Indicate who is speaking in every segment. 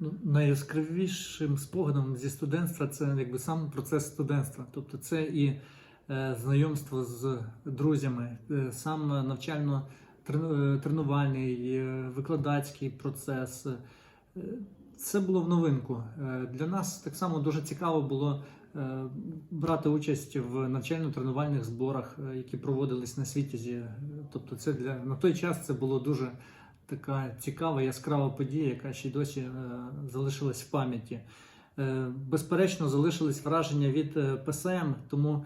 Speaker 1: Ну, найяскравішим спогадом зі студентства це якби сам процес студентства. Тобто це і е, знайомство з друзями, е, сам навчально е, тренувальний, викладацький процес. Це було в новинку. Для нас так само дуже цікаво було брати участь в навчально-тренувальних зборах, які проводились на світязі. Е, Тобто, це для на той час це було дуже така цікава, яскрава подія, яка ще й досі е, залишилась в пам'яті. Е, безперечно, залишились враження від е, ПСМ, тому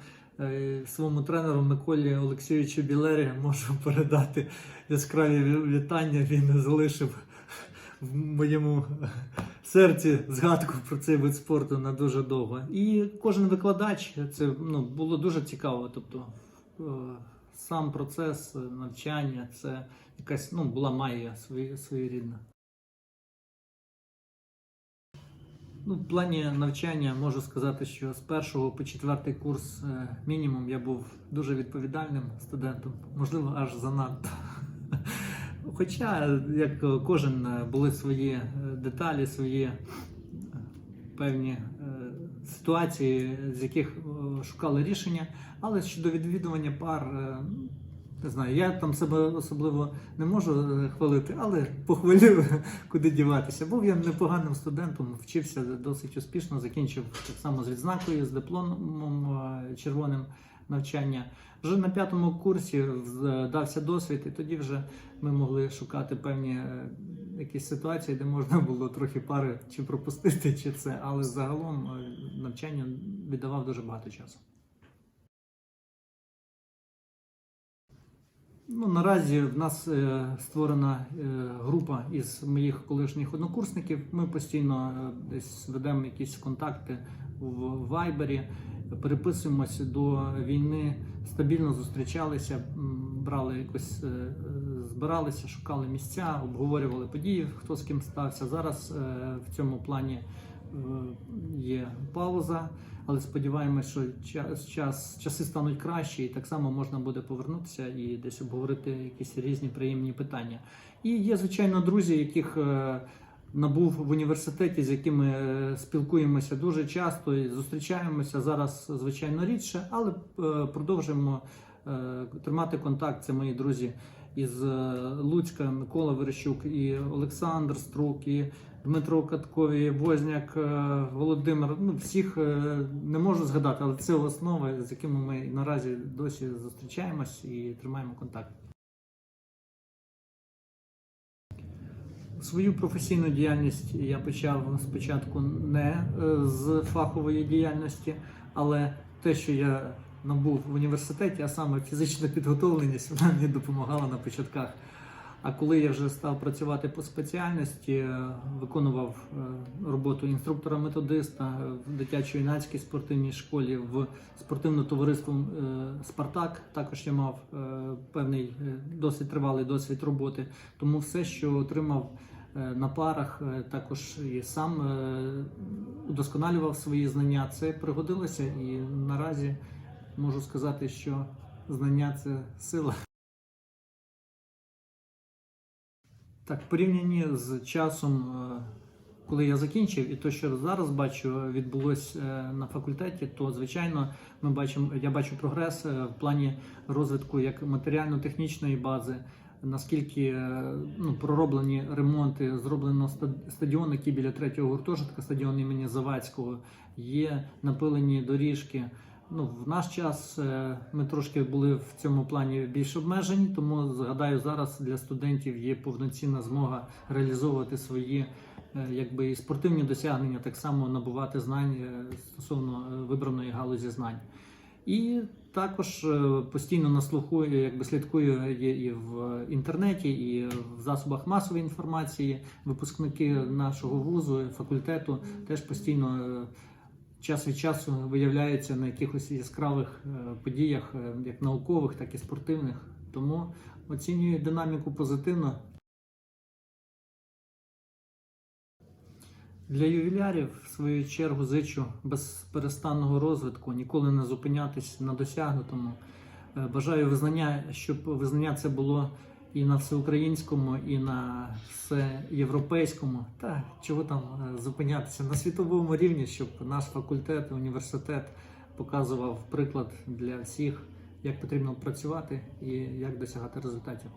Speaker 1: своєму тренеру Миколі Олексійовичу Білері можу передати яскраві вітання. Він залишив в моєму серці згадку про цей вид спорту на дуже довго. І кожен викладач це ну, було дуже цікаво. Тобто сам процес е, навчання це якась ну, була магія своєрідна. Ну, в плані навчання можу сказати, що з першого по четвертий курс е, мінімум я був дуже відповідальним студентом, можливо, аж занадто. Хоча, як кожен, е, були свої деталі, свої певні ситуації, з яких е, шукали рішення. Але щодо відвідування пар, е, не знаю, я там себе особливо не можу е, хвалити, але похвалив, куди діватися. Був я непоганим студентом, вчився досить успішно, закінчив так само з відзнакою, з дипломом червоним навчання. Вже на п'ятому курсі з- дався досвід, і тоді вже ми могли шукати певні якісь ситуації, де можна було трохи пари чи пропустити, чи це. Але загалом е, навчання віддавав дуже багато часу. Ну, наразі в нас е, створена е, група із моїх колишніх однокурсників. Ми постійно е, десь ведемо якісь контакти в Вайбері, переписуємося до війни, стабільно зустрічалися, брали якось, е, збиралися, шукали місця, обговорювали події, хто з ким стався. Зараз е, в цьому плані е, є пауза. Але сподіваємось, що час, час, часи стануть кращі, і так само можна буде повернутися і десь обговорити якісь різні приємні питання. І є, звичайно, друзі, яких набув в університеті, з якими е, спілкуємося дуже часто і зустрічаємося зараз, звичайно, рідше, але е, продовжуємо е, тримати контакт. Це мої друзі із Луцька, Микола Верещук і Олександр Струк, і Дмитро Каткові, Возняк, Володимир. Ну всіх не можу згадати, але це основи, з якими ми наразі досі зустрічаємось і тримаємо контакт. Свою професійну діяльність я почав спочатку не е, з фахової діяльності, але те, що я набув в університеті, а саме фізична підготовленість, вона мені допомагала на початках. А коли я вже став працювати по спеціальності, е, виконував е, роботу інструктора-методиста в дитячо-юнацькій спортивній школі в спортивному товариство Спартак. Також я мав певний досить тривалий досвід роботи. Тому все, що отримав на парах, е, також і сам е, удосконалював свої знання. Це пригодилося, і наразі можу сказати, що знання це сила. Так, в порівнянні з часом, е, коли я закінчив, і то, що зараз бачу, відбулось е, на факультеті, то звичайно ми бачимо, я бачу прогрес е, в плані розвитку як матеріально-технічної бази. Наскільки е, ну, пророблені ремонти, зроблено ста- стадіон, який біля третього гуртожитка, стадіон імені Завадського, є напилені доріжки. Ну, в наш час е, ми трошки були в цьому плані більш обмежені, тому згадаю, зараз для студентів є повноцінна змога реалізовувати свої е, якби і спортивні досягнення, так само набувати знань стосовно вибраної галузі знань. І також е, постійно на слуху е, якби слідкую і в інтернеті, і в засобах масової інформації. Випускники нашого вузу, факультету теж постійно е, час від часу виявляються на якихось яскравих е, подіях, як наукових, так і спортивних. Тому оцінюю динаміку позитивно. Для ювілярів, в свою чергу, зичу безперестанного розвитку, ніколи не зупинятись на досягнутому. Е, Бажаю визнання, щоб визнання це було і на всеукраїнському, і на всеєвропейському. Та чого там е, зупинятися на світовому рівні, щоб наш факультет, університет показував приклад для всіх, як потрібно працювати і як досягати результатів.